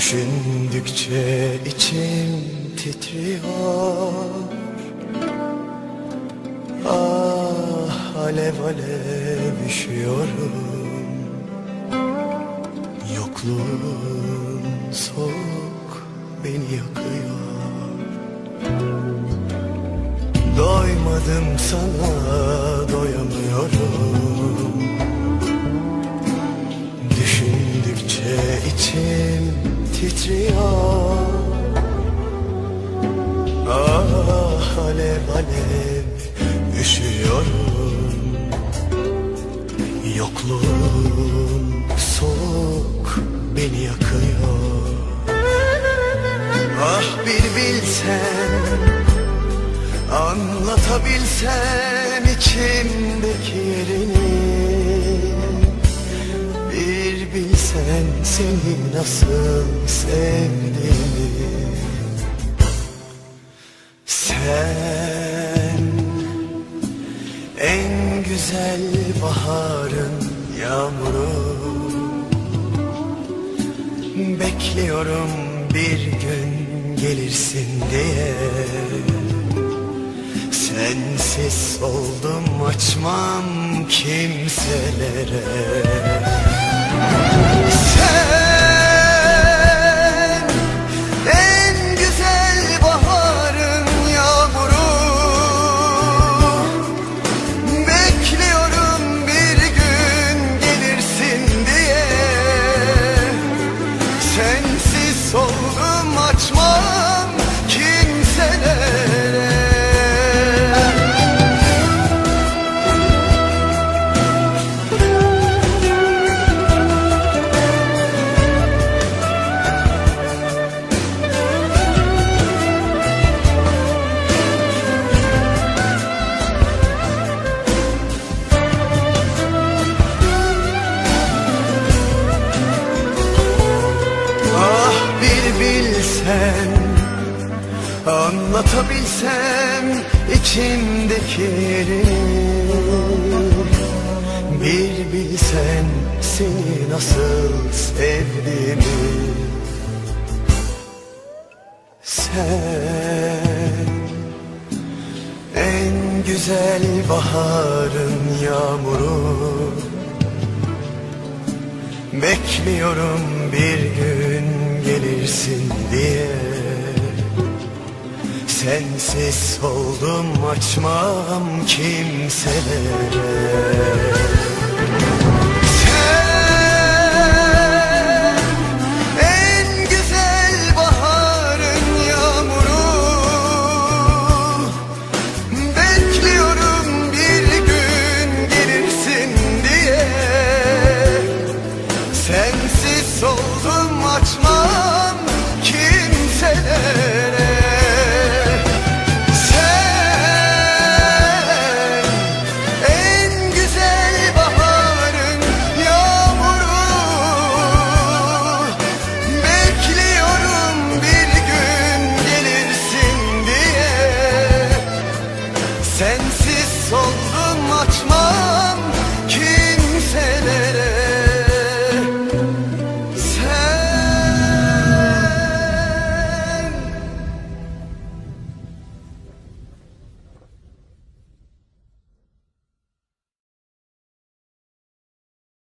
Düşündükçe içim titriyor. Ah alev alev üşüyorum. Yokluğun soğuk beni yakıyor. Doymadım sana doyamıyorum. Düşündükçe içim titriyor. Ah alev alev üşüyorum. Yokluğun soğuk beni yakıyor. Ah bir bilsen Anlatabilsem içimdeki yerini bilsen seni nasıl sevdiğimi Sen en güzel baharın yağmuru Bekliyorum bir gün gelirsin diye. Sensiz oldum açmam kimselere Anlatabilsem içimdeki yerini Bir bilsen seni nasıl sevdiğimi. Sen en güzel baharın yağmuru. Bekliyorum bir gün Sensiz oldum açmam kimselere Sensiz solgun açmam kimselere.